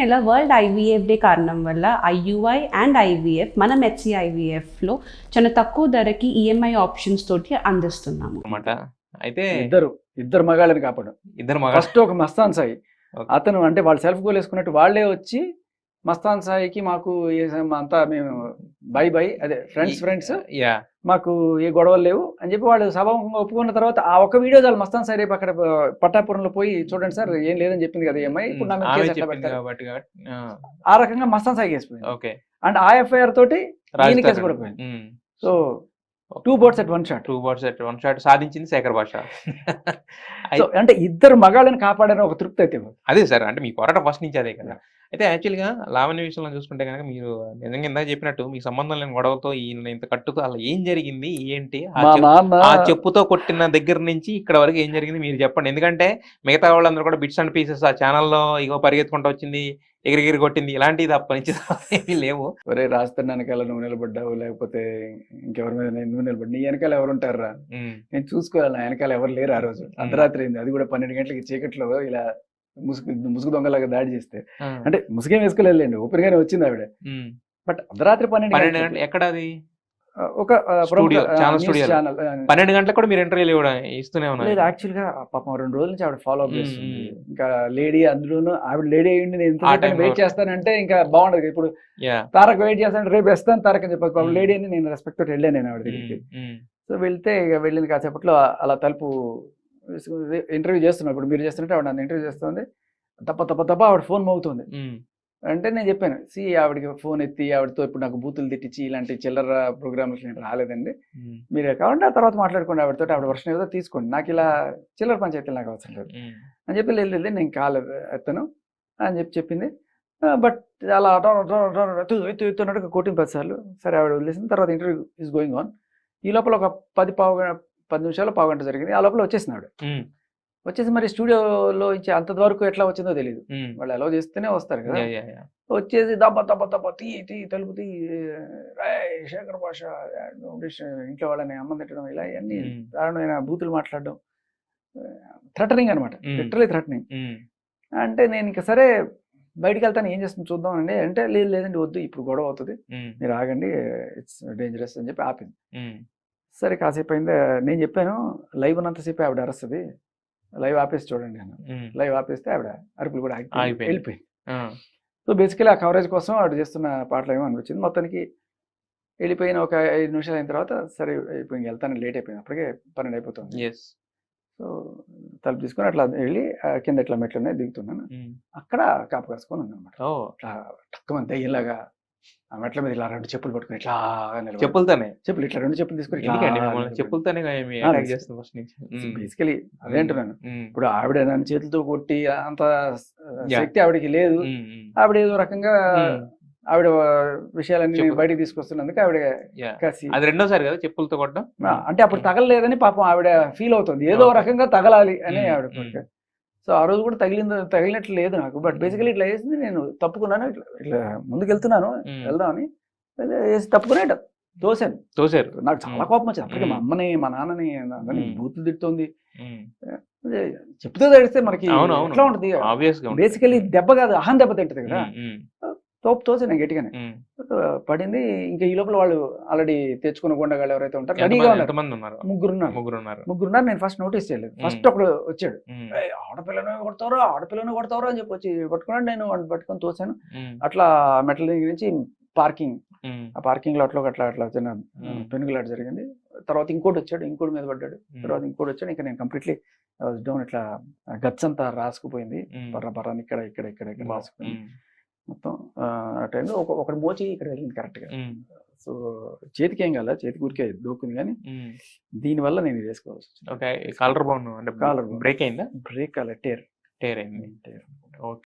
నెల world IVF day కారణం వల్ల ఐయుఐ అండ్ ఐవీఎఫ్ మన ఐవీఎఫ్లో చాలా తక్కువ ధరకి ఈఎంఐ ఆప్షన్స్ తోటి అందిస్తున్నాము. అనమాట అయితే ఇద్దరు ఇద్దరు మగాళ్ళని కాపాడు. ఇద్దరు మగ ఫస్ట్ ఒక మస్తాన్ సాయి. అతను అంటే వాళ్ళు సెల్ఫ్ గోల్ వేసుకున్నట్టు వాళ్ళే వచ్చి మస్తాన్ సాయికి మాకు అంతా మేము బై బై అదే ఫ్రెండ్స్ ఫ్రెండ్స్ యా మాకు ఏ గొడవలు లేవు. అని చెప్పి వాళ్ళు సభాముఖంగా ఒప్పుకున్న తర్వాత ఆ ఒక్క వీడియో చాలు మస్తాన్ సాయి రేపు అక్కడ పట్టాపురంలో పోయి చూడండి సార్ ఏం లేదని చెప్పింది కదా ఏమై ఇప్పుడు నా కేసు ఎట్లా పెడతారు? ఆ, రకంగా Mastan Sai case okay. And ఆ ఎఫ్ఐఆర్ తోటి కేసు కూడా పోయింది. So two boats at one shot two words one shot సాధించింది శేఖర్ భాష అంటే ఇద్దరు మగాళ్ళని కాపాడని ఒక తృప్తి అయితే. అదే సార్ అంటే మీ పోరాటం ఫస్ట్ నుంచి అదే కదా. అయితే యాక్చువల్గా లావణ్య విషయంలో చూసుకుంటే కనుక మీరు నిజంగా ఇందాక చెప్పినట్టు మీకు సంబంధం లేని గొడవతో ఈయన ఇంత కట్టుతో అలా ఏం జరిగింది? ఏంటి? ఆ చెప్పుతో కొట్టిన దగ్గర నుంచి ఇక్కడ వరకు ఏం జరిగింది? మీరు చెప్పండి. ఎందుకంటే మిగతా వాళ్ళందరూ కూడా బిట్స్ అండ్ పీసెస్ ఆ ఛానల్లో ఇగో పరిగెత్తుకుంటూ వచ్చింది ఎగిరిగిరి కొట్టింది. ఇలాంటివి తప్ప నుంచి ఏమీ లేవు. ఒరే రాజధాని వెనకాల నువ్వు నిలబడ్డావు లేకపోతే ఇంకెవరి మీద నేను నువ్వు నిలబడి నీ వెనకాల ఎవరు ఉంటారా నేను చూసుకోవాలి. నా వెనకాల ఎవరు లేరు ఆ రోజు. అర్ధరాత్రి అయింది. అది కూడా పన్నెండు గంటలకి చీకట్లో ఇలా ముసుగు ముసుగు దొంగలాగా దాడి చేస్తే. అంటే ముసుగేం వేసుకోలేదులేండి ఓపెన్ గానే వచ్చింది ఆవిడ. బట్ అర్ధరాత్రి పన్నెండు ఎక్కడ అది ఒక ఛానల్ పన్నెండు గంటలకు కూడా మీరు ఇంటర్వ్యూలు ఇవ్వడం? ఇస్తూనే ఉన్నారు. లేదు యాక్చువల్గా పాపం రెండు రోజుల నుంచి ఆవిడ ఫాలో అప్ చేస్తుంది. ఇంకా లేడీ అందులోనూ ఆవిడ లేడీ అయ్యింది నేను వెయిట్ చేస్తానంటే ఇంకా బాగుండదు. ఇప్పుడు తారక్ వెయిట్ చేస్తాను రేపు వేస్తాను తారక్ అని చెప్పారు పాపం. లేడీ అని నేను రెస్పెక్ట్ తోటి వెళ్ళాను నేను ఆవిడ దగ్గరికి. సో వెళ్తే ఇక వెళ్ళింది కాసేపట్లో అలా తలుపు ఇంటర్వ్యూ చేస్తున్నాను ఇప్పుడు మీరు చేస్తున్నట్టు ఆవిడ నన్ను ఇంటర్వ్యూ చేస్తుంది. తప్ప తప్ప తప్ప ఆవిడ ఫోన్ మోగుతుంది. అంటే నేను చెప్పాను సి ఆవిడకి ఫోన్ ఎత్తి ఆవిడతో ఇప్పుడు నాకు బూతులు తిట్టించి ఇలాంటి చిల్లర ప్రోగ్రామ్స్ నేను రాలేదండి. మీరు కావాలంటే ఆ తర్వాత మాట్లాడుకోండి ఆవిడతో ఆవిడ వర్షం ఏదో తీసుకోండి. నాకు ఇలా చిల్లర పంచాయతీలు నాకు అవసరం లేదు. అని చెప్పి లేదు, నేను కాలేదు ఎత్తను అని చెప్పి చెప్పింది. బట్ అలా అటో అటో అటో ఎత్తు ఎత్తు ఎత్తున్నట్టు కొట్టింది పది సార్లు. సరే ఆవిడ వదిలేసిన తర్వాత ఇంటర్వ్యూ ఈస్ గోయింగ్ ఆన్ ఈ లోపల ఒక పది పావు పది నిమిషాలు పావు గంట జరిగింది. ఆ లోపల వచ్చేసింది ఆవిడ వచ్చేసి మరి స్టూడియోలో ఇచ్చే అంత వరకు ఎట్లా వచ్చిందో తెలియదు వాళ్ళు అలౌ చేస్తేనే వస్తారు కదా. వచ్చేసి దబ్బ దబ్బ దబ్బ తీ తీ తలుపు తీ రాయ్ శేఖర్ భాష ఇంట్లో వాళ్ళని అమ్మ తిట్టడం ఇలా ఇవన్నీ దారుణమైన బూతులు మాట్లాడడం. థ్రెటనింగ్ అనమాట. Literally threatening. అంటే నేను ఇంకా సరే బయటికి వెళ్తాను ఏం చేస్తుంది చూద్దాం అండి అంటే లేదు లేదండి వద్దు ఇప్పుడు గొడవ అవుతుంది. మీరు ఆగండి ఇట్స్ డేంజరస్ అని చెప్పి ఆపింది. సరే కాసేపు అయింది. నేను చెప్పాను లైవ్ ఉన్నంతసేపు ఆవిడ అరుస్తుంది లైవ్ ఆపేసి చూడండి అన్న లైవ్ ఆపేస్తే ఆవిడ అరుపులు కూడా. వెళ్ళిపోయింది. సో బేసికలీ ఆ కవరేజ్ కోసం ఆవిడ చేస్తున్న పాటలు ఏమో అనిపించింది. మొత్తానికి వెళ్ళిపోయిన ఒక ఐదు నిమిషాలు అయిన తర్వాత సరే ఇప్పుడు ఇంక వెళ్తాను. లేట్ అయిపోయింది. అప్పటికే పన్నెండు అయిపోతుంది. సో తలుపు తీసుకొని అట్లా వెళ్ళి కింద ఇట్లా మెట్లు ఉన్నాయి దిగుతున్నాను అక్కడ కాపు కాసుకొని ఉంది అనమాట ఓ మెట్ల మీద ఇలా రెండు చెప్పులు పట్టుకుని ఇట్లా చెప్పులతోనే చెప్పులు ఇట్లా రెండు చెప్పులు తీసుకుని చెప్పులతోనే ఫస్ట్ నుంచి. బేసికలీ అదే అంటున్నాను. ఇప్పుడు ఆవిడ నన్ను చేతులతో కొట్టి అంత. శక్తి ఆవిడకి లేదు. ఆవిడ ఏదో రకంగా. ఆవిడ విషయాలన్నీ. బయటికి తీసుకొస్తున్నందుకు ఆవిడ. కసి అది రెండోసారి కదా చెప్పులతో కొట్టడం అంటే అప్పుడు తగలలేదని పాపం ఆవిడ ఫీల్ అవుతుంది ఏదో. రకంగా తగలాలి అని ఆవిడ. సో ఆ రోజు కూడా తగిలింది తగిలినట్లు లేదు నాకు బట్ బేసికలీ ఇట్లా వేసింది నేను తప్పుకున్నాను. ఇట్లా ఇట్లా ముందుకు వెళ్తున్నాను. వెళ్దామని వేసి తప్పుకునే తోసాను. తోసారు. నాకు చాలా. కోపం వచ్చింది. అప్పటికే మా. అమ్మని మా నాన్నని అందరినీ. బూతులు తిడుతోంది. చెప్తూ తడిస్తే మనకి. ఎట్లా ఉంటుంది. బేసికలీ దెబ్బ కాదు అహం దెబ్బ తింటది కదా. తోపు తోసాను గట్టిగానే. పడింది. ఇంకా ఈ లోపల వాళ్ళు ఆల్రెడీ తెచ్చుకున్న గుండగాళ్ళు ఎవరైతే ఉంటారో రెడీగా ఉన్నారు. ముగ్గురు నేను ఫస్ట్ నోటీస్ చేయలేదు. ఫస్ట్. ఒకడు వచ్చాడు. ఉమ్, "ఏయ్, ఆడపిల్లను కొడతారా ఆడపిల్లను కొడతారా అని చెప్పి వచ్చి పట్టుకున్నాడు. నేను పట్టుకొని తోసాను. అట్లా మెట్ల దగ్గర నుంచి పార్కింగ్. ఆ పార్కింగ్ లాట్లో అట్లా అట్లా చిన్న. పెనుగులాట జరిగింది. తర్వాత ఇంకోటి వచ్చాడు. ఇంకోటి మీద పడ్డాడు. తర్వాత ఇంకోటి వచ్చాడు. ఇంకా నేను కంప్లీట్లీ డౌన్ ఇట్లా అంతా రాసుకుపోయింది. బర్ర బర్రని ఇక్కడ ఇక్కడ ఇక్కడ ఇక్కడ. రాసుకుపోయింది. మొత్తం ఆ, టైంలో ఒక ఒకటి మోచి ఇక్కడ వెళ్ళింది కరెక్ట్గా ఉమ్, సో చేతికి ఏం కాల చేతికి ఊరికే దూకుంది కానీ ఉమ్. దీనివల్ల నేను ఇది వేసుకోవాల్సి వచ్చింది. Okay collar bone bone. Break అయిందా? బ్రేక్ అలా టేర్. టేర్ అయింది. టేర్. ఓకే.